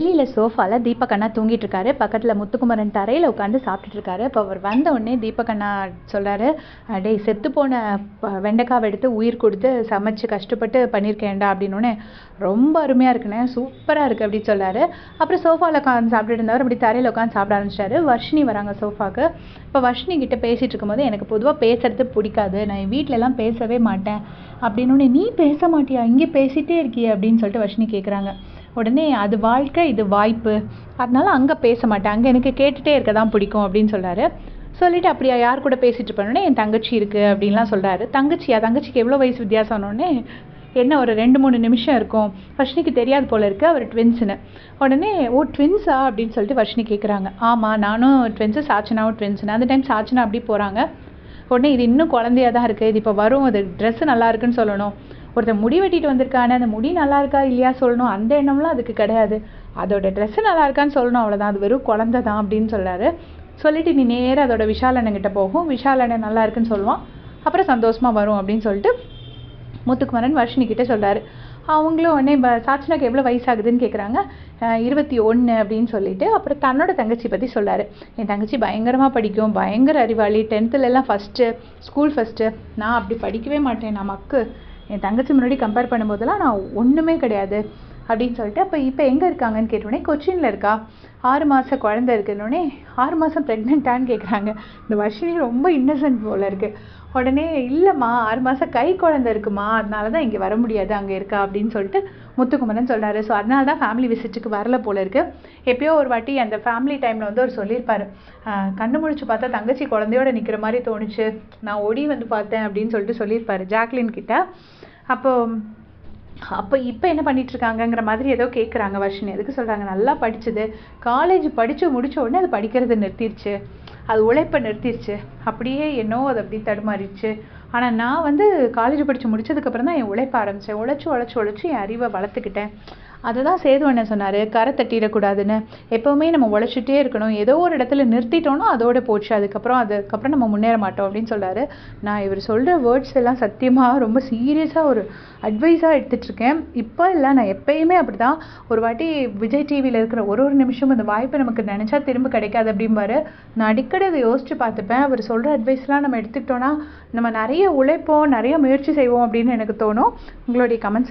டெல்லியில் சோஃபாவில் தீபக்கண்ணா தூங்கிட்டு இருக்காரு பக்கத்தில் முத்துக்குமரன் தரையில் உட்காந்து சாப்பிட்டுட்டு இருக்காரு இப்போ அவர் வந்த உடனே தீபக்கண்ணா சொல்கிறாரு டேய் செத்து போன வெண்டைக்காவை எடுத்து உயிர் கொடுத்து சமைச்சு கஷ்டப்பட்டு பண்ணியிருக்கேன்டா அப்படின்னோடனே ரொம்ப அருமையாக இருக்குண்ணே சூப்பராக இருக்குது அப்படின்னு சொல்கிறாரு அப்புறம் சோஃபாவில் உட்காந்து சாப்பிட்டுட்டு இருந்தவர் அப்படி தரையில் உட்காந்து சாப்பிட ஆரம்பிச்சிட்டாரு. வர்ஷினி வராங்க சோஃபாக்கு. இப்போ வர்ஷினி கிட்டே பேசிகிட்டு இருக்கும்போது எனக்கு பொதுவாக பேசுறது பிடிக்காது. நான் என் வீட்டிலலாம் பேசவே மாட்டேன் அப்படின்னோடனே நீ பேச மாட்டியா? இங்கே பேசிட்டே இருக்கியே அப்படின்னு சொல்லிட்டு வர்ஷினி கேட்குறாங்க உடனே அது வாழ்க்கை இது வாய்ப்பு. அதனால அங்கே பேச மாட்டேன். அங்கே எனக்கு கேட்டுகிட்டே இருக்க தான் பிடிக்கும் அப்படின்னு சொல்கிறாரு சொல்லிவிட்டு அப்படியா யார் கூட பேசிட்டு இருப்பேனே என் தங்கச்சி இருக்குது அப்படின்லாம் சொல்கிறாரு தங்கச்சியா? தங்கச்சிக்கு எவ்வளோ வயசு வித்தியாசம்னோடனே என்ன ஒரு ரெண்டு மூணு நிமிஷம் இருக்கும். வர்ஷினிக்கு தெரியாது போல இருக்கு. அவர் ட்வின்ஸ்னு உடனே ஓ ட்வின்ஸா அப்படின்னு சொல்லிட்டு வர்ஷினி கேட்குறாங்க ஆமாம் நானும் ட்வின்ஸு சாச்சனாவும் ட்வின்ஸ்னு அந்த டைம் சாச்சனா அப்படி போகிறாங்க உடனே இது இன்னும் குழந்தையாக தான் இருக்குது இது இப்போ வரும். அது ட்ரெஸ்ஸு நல்லா இருக்குன்னு சொல்லணும். ஒருத்தன் முடி வெட்டிட்டு வந்திருக்கானே அந்த முடி நல்லா இருக்கா இல்லையா சொல்லணும். அந்த எண்ணம்லாம் அதுக்கு கிடையாது. அதோட ட்ரெஸ்ஸு நல்லா இருக்கான்னு சொல்லணும் அவ்வளோதான் அது வெறும் குழந்த தான் அப்படின்னு சொல்றாரு சொல்லிட்டு நீ நேராக அதோட விஷால் அண்ணங்கிட்ட போகும். விஷால் அண்ணன் நல்லா இருக்குன்னு சொல்லுவான். அப்புறம் சந்தோஷமாக வரும் அப்படின்னு சொல்லிட்டு முத்துக்குமரன் வர்ஷினி கிட்ட சொல்கிறாரு அவங்களும் உடனே இப்போ சாச்சனாக்கு எவ்வளோ வயசாகுதுன்னு கேட்குறாங்க இருபத்தி ஒன்று அப்படின்னு சொல்லிட்டு அப்புறம் தன்னோட தங்கச்சி பற்றி சொல்கிறாரு என் தங்கச்சி பயங்கரமாக படிக்கும். பயங்கர அறிவாளி. டென்த்துலலாம் ஃபஸ்ட்டு ஸ்கூல் ஃபஸ்ட்டு நான் அப்படி படிக்கவே மாட்டேன். நான் மக்கு. என் தங்கச்சி முன்னாடி கம்பேர் பண்ணும்போதெல்லாம் நான் ஒன்றுமே கிடையாது அப்படின்னு சொல்லிட்டு அப்போ இப்போ எங்கே இருக்காங்கன்னு கேட்டோடனே கொச்சினில் இருக்கா? ஆறு மாத குழந்தை இருக்குன்னொடனே ஆறு மாதம் ப்ரெக்னெண்ட்டான்னு கேட்குறாங்க இந்த வர்ஷினி ரொம்ப இன்னசென்ட் போல இருக்குது உடனே இல்லைம்மா ஆறு மாதம் கை குழந்தை இருக்குமா? அதனால தான் இங்கே வர முடியாது அங்கே இருக்கா? அப்படின்னு சொல்லிட்டு முத்துக்குமரன் சொல்கிறாரு ஸோ அதனால தான் ஃபேமிலி விசிட்டுக்கு வரல போல இருக்கு. எப்பயோ ஒரு வாட்டி அந்த ஃபேமிலி டைமில் வந்து அவர் சொல்லியிருப்பார். கண்ணு முழிச்சு பார்த்தா தங்கச்சி குழந்தையோட நிற்கிற மாதிரி தோணுச்சு. நான் ஓடி வந்து பார்த்தேன் அப்படின்னு சொல்லிட்டு சொல்லியிருப்பார் ஜாக்லின் கிட்ட. அப்போது அப்போ இப்போ என்ன பண்ணிட்டுருக்காங்கங்கிற மாதிரி ஏதோ கேட்குறாங்க வர்ஷினி. எதுக்கு சொல்கிறாங்க நல்லா படித்தது காலேஜ் படித்து முடிச்ச உடனே அது படிக்கிறது நிறுத்திடுச்சு அது உழைப்பை நிறுத்திடுச்சு அப்படியே என்னோ அது அப்படி தடுமாறிடுச்சு. ஆனால் நான் வந்து காலேஜ் படித்து முடித்ததுக்கப்புறம் தான் என் உழைப்ப ஆரம்பித்தேன் உழைச்சி உழைச்சி உழைச்சி என் அறிவை வளர்த்துக்கிட்டேன். அதை தான் சேது என்ன சொன்னார் கரை தட்டிடக்கூடாதுன்னு. எப்போவுமே நம்ம உழைச்சிட்டே இருக்கணும். ஏதோ ஒரு இடத்துல நிறுத்திட்டோன்னா அதோட போச்சு. அதுக்கப்புறம் அதுக்கப்புறம் நம்ம முன்னேற மாட்டோம் அப்படின்னு சொல்றாரு நான் இவர் சொல்கிற வேர்ட்ஸ் எல்லாம் சத்தியமாக ரொம்ப சீரியஸாக ஒரு அட்வைஸாக எடுத்துட்ருக்கேன் இப்போ இல்லை நான் எப்பயுமே அப்படி தான் ஒரு வாட்டி விஜய் டிவியில் இருக்கிற ஒரு ஒரு நிமிஷமும் அந்த வாய்ப்பு நமக்கு நினச்சா திரும்ப கிடைக்காது அப்படிம்பாரு. நான் அடிக்கடி அதை யோசிச்சு பார்த்துப்பேன். அவர் சொல்கிற அட்வைஸ்லாம் நம்ம எடுத்துக்கிட்டோன்னா நம்ம நிறைய உழைப்போம் நிறைய முயற்சி செய்வோம் அப்படின்னு எனக்கு தோணும். உங்களுடைய கமெண்ட்ஸ்